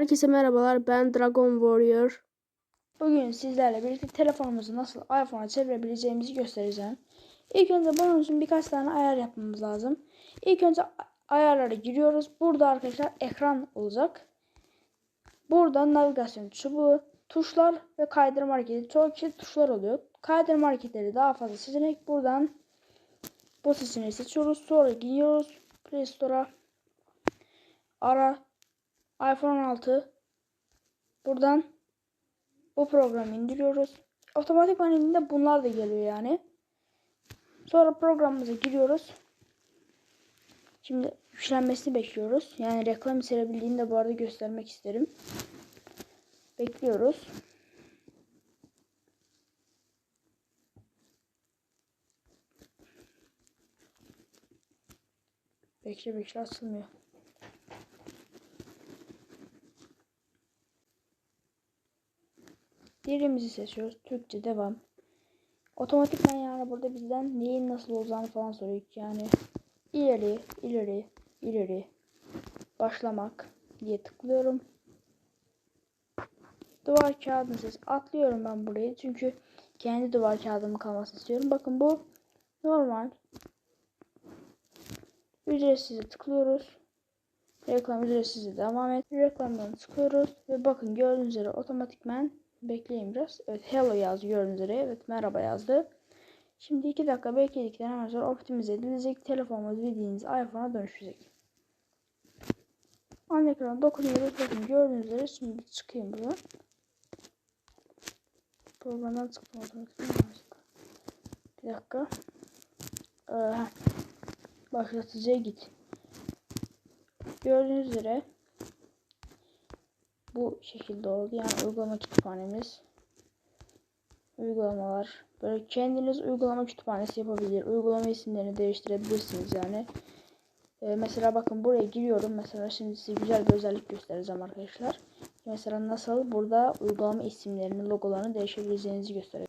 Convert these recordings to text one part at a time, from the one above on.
Herkese merhabalar. Ben Dragon Warrior. Bugün sizlerle birlikte telefonumuzu nasıl iPhone'a çevirebileceğimizi göstereceğim. İlk önce bunun için birkaç tane ayar yapmamız lazım. İlk önce ayarlara giriyoruz. Burada arkadaşlar ekran olacak. Burada navigasyon çubuğu, tuşlar ve kaydırma hareketi. Çoğu kişi tuşlar oluyor. Kaydırma hareketleri daha fazla seçenek. Buradan bu seçeneği seçiyoruz. Sonra gidiyoruz Play Store'a. Ara iPhone 16 buradan bu programı indiriyoruz. Otomatikman indiğinde bunlar da geliyor yani. Sonra programımıza giriyoruz. Şimdi yüklenmesini bekliyoruz. Yani reklam içerebildiğini de bu arada göstermek isterim. Bekliyoruz. Bekle bekle açılmıyor. Dilimizi seçiyoruz. Türkçe devam. Otomatikman yani burada bizden neyin nasıl olacağını falan soruyor. Yani ileri, ileri, ileri, başlamak diye tıklıyorum. Duvar kağıdını seç. Atlıyorum ben burayı. Çünkü kendi duvar kağıdımı kalmasını istiyorum. Bakın bu normal. Ücretsiz tıklıyoruz. Reklam ücretsiz devam et. Reklamdan tıklıyoruz ve bakın gördüğünüz üzere otomatikman Bekleyin biraz. Evet hello yazdı gördüğünüz üzere. Evet merhaba yazdı. Şimdi 2 dakika bekledikten hemen sonra optimize edilecek. Telefonumuz bildiğiniz iPhone'a dönüşecek. Ana ekrana dokunuyoruz. Bakın gördüğünüz üzere şimdi çıkayım buradan. Programdan çıktım otomatikman. Bir dakika. Ee, başlatıcıya git. Gördüğünüz üzere bu şekilde oldu. Yani uygulama kütüphanemiz. Uygulamalar. Böyle kendiniz uygulama kütüphanesi yapabilir. Uygulama isimlerini değiştirebilirsiniz yani. Ee, mesela bakın buraya giriyorum. Mesela şimdi size güzel bir özellik göstereceğim arkadaşlar. Mesela nasıl burada uygulama isimlerini, logolarını değişebileceğinizi göstereceğim.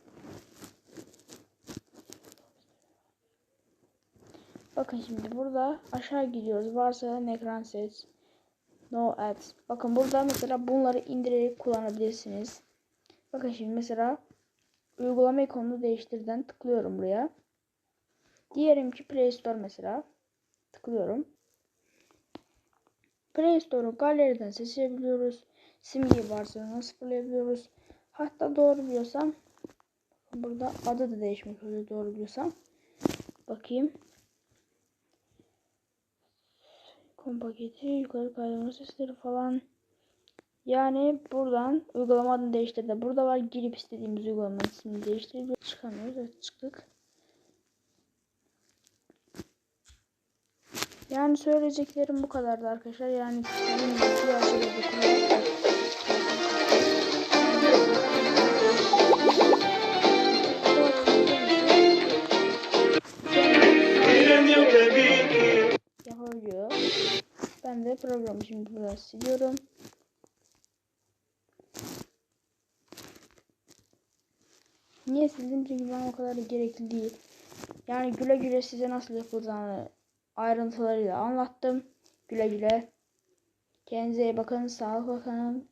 Bakın şimdi burada aşağı gidiyoruz. Varsa ekran seç. No ads. Bakın burada mesela bunları indirerek kullanabilirsiniz. Bakın şimdi mesela uygulama ikonunu değiştirden tıklıyorum buraya. Diyelim ki Play Store mesela. Tıklıyorum. Play Store'u galeriden seçebiliyoruz. Simgeyi varsa sıfırlayabiliyoruz. Hatta doğru biliyorsam burada adı da değişmiş oluyor doğru biliyorsam. Bakayım. Kom paketi, yukarı kaydırma sesleri falan. Yani buradan uygulama adını değiştirdi. Burada var girip istediğimiz uygulamanın ismini değiştirip çıkamıyoruz. Evet çıktık. Yani söyleyeceklerim bu kadardı arkadaşlar. Yani benim bir Ben de programı şimdi burada siliyorum. Niye sildim? Çünkü bana o kadar da gerekli değil. Yani güle güle size nasıl yapılacağını ayrıntılarıyla anlattım. Güle güle. Kendinize iyi bakın. Sağlık bakalım.